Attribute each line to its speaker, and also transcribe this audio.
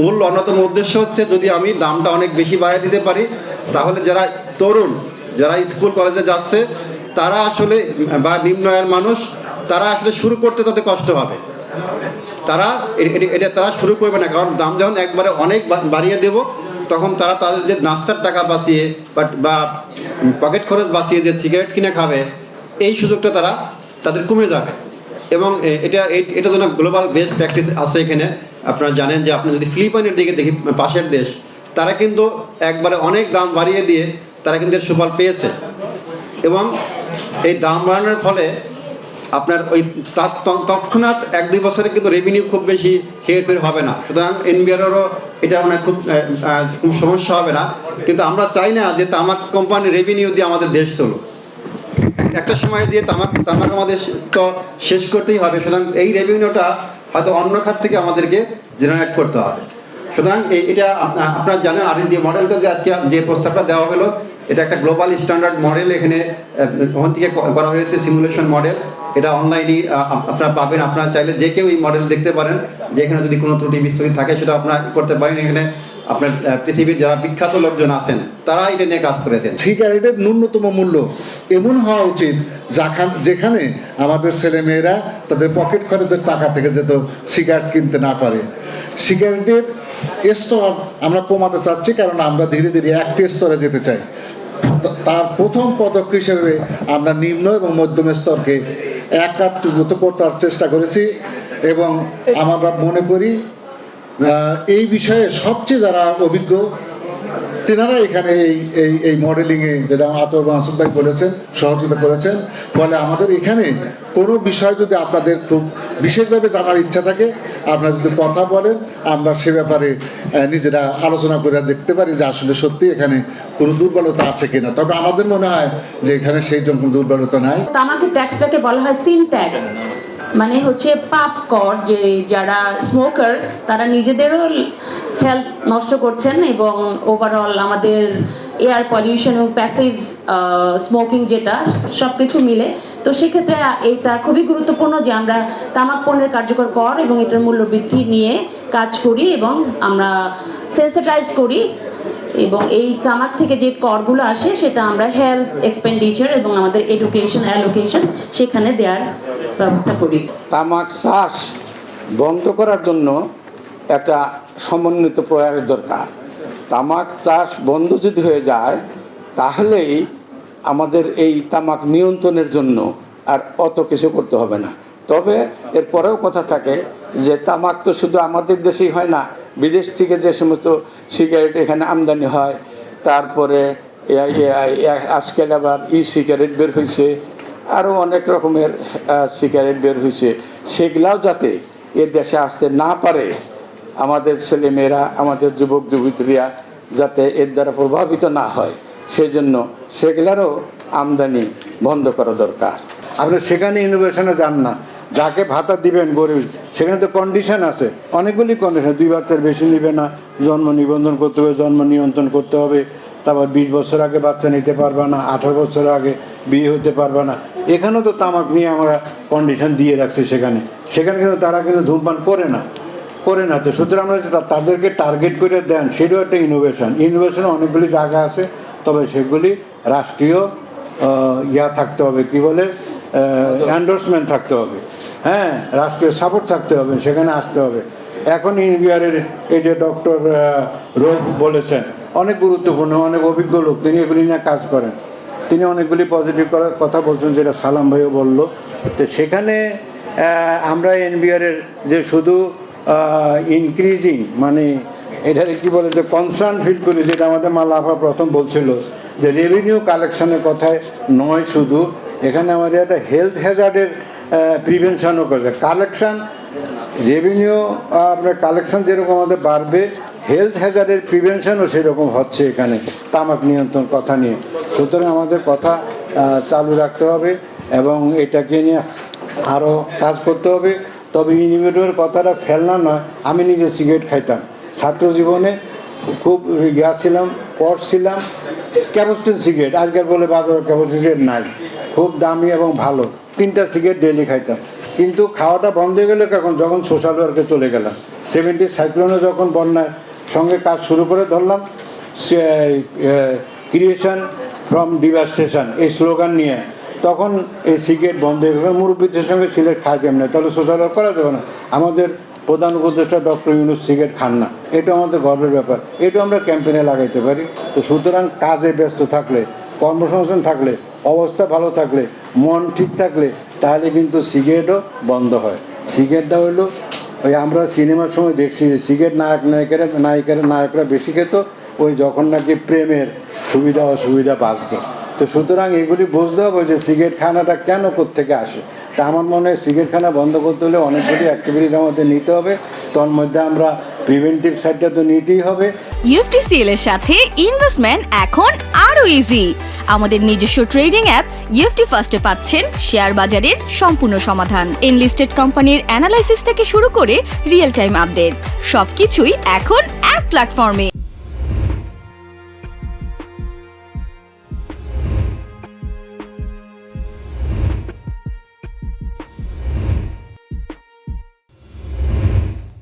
Speaker 1: মূল অন্যতম উদ্দেশ্য হচ্ছে যদি আমি দামটা অনেক বেশি বাড়িয়ে দিতে পারি, তাহলে যারা তরুণ, যারা স্কুল, কলেজে যাচ্ছে, তারা আসলে, বা নিম্ন আয়ের মানুষ, তারা আসলে শুরু করতে তাদের কষ্ট হবে। তারা এটা তারা শুরু করবে না, কারণ দাম যখন একবারে অনেক বাড়িয়ে দেব, তখন তারা তাদের যে নাস্তার টাকা বাঁচিয়ে, বা- পকেট খরচ বাঁচিয়ে যে সিগারেট কিনে খাবে, এই সুযোগটা তারা, তাদের কমে যাবে। এবং এটা এটা যেন গ্লোবাল বেস্ট প্র্যাকটিস আছে এখানে আপনারা জানেন যে আপনি যদি ফিলিপাইনের দিকে দেখি, পাশের দেশ, তারা কিন্তু একবারে অনেক দাম বাড়িয়ে দিয়ে তারা কিন্তু সুফল পেয়েছে। এবং এই দাম বাড়ানোর ফলে আপনার ওই তৎক্ষণাৎ এক দুই বছরে কিন্তু রেভিনিউ খুব বেশি হেরফের হবে না। সুতরাং এনবিআরেরও এটা মানে খুব খুব সমস্যা হবে না। কিন্তু আমরা চাই না যে তামাক কোম্পানির রেভিনিউ দিয়ে আমাদের দেশ চলুক। একটা সময় দিয়ে তামাক তামাক আমাদের তো শেষ করতেই হবে। সুতরাং এই রেভিনিউটা হয়তো অন্য খাত থেকে আমাদেরকে জেনারেট করতে হবে। সুতরাং এটা আপ- আপনারা জানেন আর যে মডেলটা যে আজকে যে প্রস্তাবটা দেওয়া হলো, এটা একটা গ্লোবাল স্ট্যান্ডার্ড মডেল এখানে ওখান থেকে করা হয়েছে সিমুলেশন মডেল এটা অনলাইনে আপনারা পাবেন। আপনারা চাইলে যে কেউ এই মডেল দেখতে পারেন। যে এখানে যদি কোনো ত্রুটি বিস্তৃতি থাকে, সেটা আপনারা করতে পারেন। এখানে আপনার পৃথিবীর যারা বিখ্যাত লোকজন আছেন তারা এটা নিয়ে কাজ করেছেন।
Speaker 2: সিগারেটের ন্যূনতম মূল্য এমন হওয়া উচিত যাখান আমাদের ছেলেমেয়েরা তাদের পকেট খরচের টাকা থেকে যেত সিগারেট কিনতে না পারে। সিগারেটের স্তর আমরা কমাতে চাচ্ছি, কারণ আমরা ধীরে ধীরে একটি স্তরে যেতে চাই। তার প্রথম পদক্ষেপ হিসেবে আমরা নিম্ন এবং মধ্যম স্তরকে একাত্মীভূত করতে চেষ্টা করেছি এবং আমরা মনে করি এই বিষয়ে সবচেয়ে যারা অভিজ্ঞ, তেনারা এখানে এই এই এই মডেলিংয়ে যেটা আতর মাসুদ ভাই বলেছেন, সহযোগিতা করেছেন। ফলে আমাদের এখানে কোনো বিষয় যদি আপনাদের খুব বিশেষভাবে জানার ইচ্ছা থাকে, আপনারা যদি কথা বলেন, আমরা সে ব্যাপারে নিজেরা আলোচনা করে দেখতে পারি যে আসলে সত্যি এখানে কোনো দুর্বলতা আছে কিনা। তবে আমাদের মনে হয় যে এখানে সেই জন্য কোনো দুর্বলতা নাই।
Speaker 3: তামাকের ট্যাক্সটাকে বলা হয় সিন ট্যাক্স মানে হচ্ছে পাপ কর, যে যারা স্মোকার তারা নিজেদেরও হেলথ নষ্ট করছেন এবং ওভারঅল আমাদের এয়ার পলিউশন এবং প্যাসিভ স্মোকিং যেটা সব কিছু মিলে। তো সেক্ষেত্রে এটা খুবই গুরুত্বপূর্ণ যে আমরা তামাক পণ্যের কার্যকর কর এবং এটার মূল্য বৃদ্ধি নিয়ে কাজ করি এবং আমরা সেন্সিটাইজ করি। এবং এই তামাক থেকে যে করগুলো আসে, সেটা আমরা হেলথ এক্সপেন্ডিচার এবং আমাদের এডুকেশন অ্যালোকেশন সেখানে দেওয়ার ব্যবস্থা করি।
Speaker 4: তামাক চাষ বন্ধ করার জন্য একটা সমন্বিত প্রয়াস দরকার। তামাক চাষ বন্ধ যদি হয়ে যায়, তাহলেই আমাদের এই তামাক নিয়ন্ত্রণের জন্য আর অত কিছু করতে হবে না। তবে এরপরেও কথা থাকে যে তামাক তো শুধু আমাদের দেশেই হয় না বিদেশ থেকে যে সমস্ত সিগারেট এখানে আমদানি হয়, তারপরে আজকাল আবার ই সিগারেট বের হয়েছে আরও অনেক রকমের সিগারেট বের হয়েছে সেগুলাও যাতে এ দেশে আসতে না পারে, আমাদের ছেলেমেয়েরা, আমাদের যুবক, যুবতীরা যাতে এর দ্বারা প্রভাবিত না হয় সেই জন্য সেগুলারও আমদানি বন্ধ করা দরকার।
Speaker 5: আপনি সেখানে ইনোভেশনে যান না, যাকে ভাতা দিবেন গরিব সেখানে তো কন্ডিশন আছে। অনেকগুলি কন্ডিশন দুই বাচ্চার বেশি নিবে না জন্ম নিবন্ধন করতে হবে জন্ম নিয়ন্ত্রণ করতে হবে তারপর বিশ বছর আগে বাচ্চা নিতে পারবে না আঠারো বছর আগে বিয়ে হতে পারবে না। এখানেও তো তামাক নিয়ে আমরা কন্ডিশন দিয়ে রাখছি সেখানে। সেখানে কিন্তু তারা কিন্তু ধূমপান করে না করে না। তো সুতরাং আমরা তাদেরকে টার্গেট করে দেন সেটাও একটা ইনোভেশন ইনোভেশনে অনেকগুলি জায়গা আছে তবে সেগুলি রাষ্ট্রীয় ইয়া থাকতে হবে কি বলে অ্যান্ডোর্সমেন্ট থাকতে হবে। হ্যাঁ রাষ্ট্রীয় সাপোর্ট থাকতে হবে, সেখানে আসতে হবে। এখন ইন্ডিয়ারের এই যে ডক্টর রোগ বলেছেন, অনেক গুরুত্বপূর্ণ, অনেক অভিজ্ঞ লোক, তিনি এগুলি নিয়ে কাজ করেন। তিনি অনেকগুলি পজিটিভ করার কথা বলছেন, যেটা সালাম ভাইও বলল। তো সেখানে আমরা এনবিআরের যে শুধু ইনক্রিজিং মানে এটারে কি বলে যে কনসার্ন ফিল করি, যেটা আমাদের মা মালাফা প্রথম বলছিল, যে রেভিনিউ কালেকশনের কথায় নয় শুধু, এখানে আমাদের একটা হেলথ হ্যাজার্ডের প্রিভেনশনও করবে। কালেকশান রেভিনিউ আপনার কালেকশান যেরকম আমাদের বাড়বে হেলথ হ্যাজার্ডের প্রিভেনশনও সেরকম হচ্ছে এখানে, তামাক নিয়ন্ত্রণ কথা নিয়ে। সুতরাং আমাদের কথা চালু রাখতে হবে এবং এটাকে নিয়ে আরও কাজ করতে হবে। তবে ইনিভেটরের কথাটা ফেলনা নয়, আমি নিজে সিগারেট খাইতাম। ছাত্র জীবনে খুব ইয়া ছিলাম পড়ছিলাম ক্যাপোস্টিন সিগারেট, আজকাল বলে বাজারে ক্যাপোস্টিন সিগারেট নাই। খুব দামি এবং ভালো। তিনটা সিগারেট ডেলি খাইতাম। কিন্তু খাওয়াটা বন্ধ হয়ে গেলে কখন? যখন সোশ্যাল ওয়ার্কে চলে গেলাম। সেভেন্টি সাইক্লোনে যখন বন্যার সঙ্গে কাজ শুরু করে ধরলাম ক্রিয়েশন ফ্রম ডিভাস্টেশন এই স্লোগান নিয়ে। তখন এই সিগারেট বন্ধ হয়ে গেল মুরব্বীদের সঙ্গে সিগারেট খায় কেমনে? তাহলে সোশ্যাল ওয়ার্ক করা যাবে না। আমাদের প্রধান উপদেষ্টা ডক্টর ইউনুস সিগারেট খান না। এটা আমাদের গর্বের ব্যাপার। এটা আমরা ক্যাম্পেনে লাগাইতে পারি। তো সুতরাং কাজে ব্যস্ত থাকলে, কর্মসংস্থান থাকলে অবস্থা ভালো থাকলে, মন ঠিক থাকলে, তাহলে কিন্তু সিগারেটও বন্ধ হয়। সিগারেটটা হলো, ওই আমরা সিনেমার সময় দেখছি যে সিগারেট নায়ক, নায়িকারা নায়িকারা, নায়করা বেশি খেত, ওই যখন নাকি প্রেমের সুবিধা, অসুবিধা বাঁচত। তো সুতরাং এগুলি বুঝতে হবে যে সিগারেট খানাটা কেন থেকে আসে। তা আমার মনে হয় সিগারেট খানা বন্ধ করতে হলে অনেকগুলি অ্যাক্টিভিটিস আমাদের নিতে হবে। তোর মধ্যে আমরা প্রিভেন্টিভ সাইডটা তো নিতেই হবে।
Speaker 6: ইউএফটিসিএল এর সাথে ইনভেস্টমেন্ট এখন আরও ইজি আমাদের নিজস্ব ট্রেডিং অ্যাপ ইউএফটি ফার্স্টে পাচ্ছেন শেয়ার বাজারের সম্পূর্ণ সমাধান। এনলিস্টেড কোম্পানির অ্যানালাইসিস থেকে শুরু করে রিয়েল টাইম আপডেট সবকিছুই এখন এক প্ল্যাটফর্মে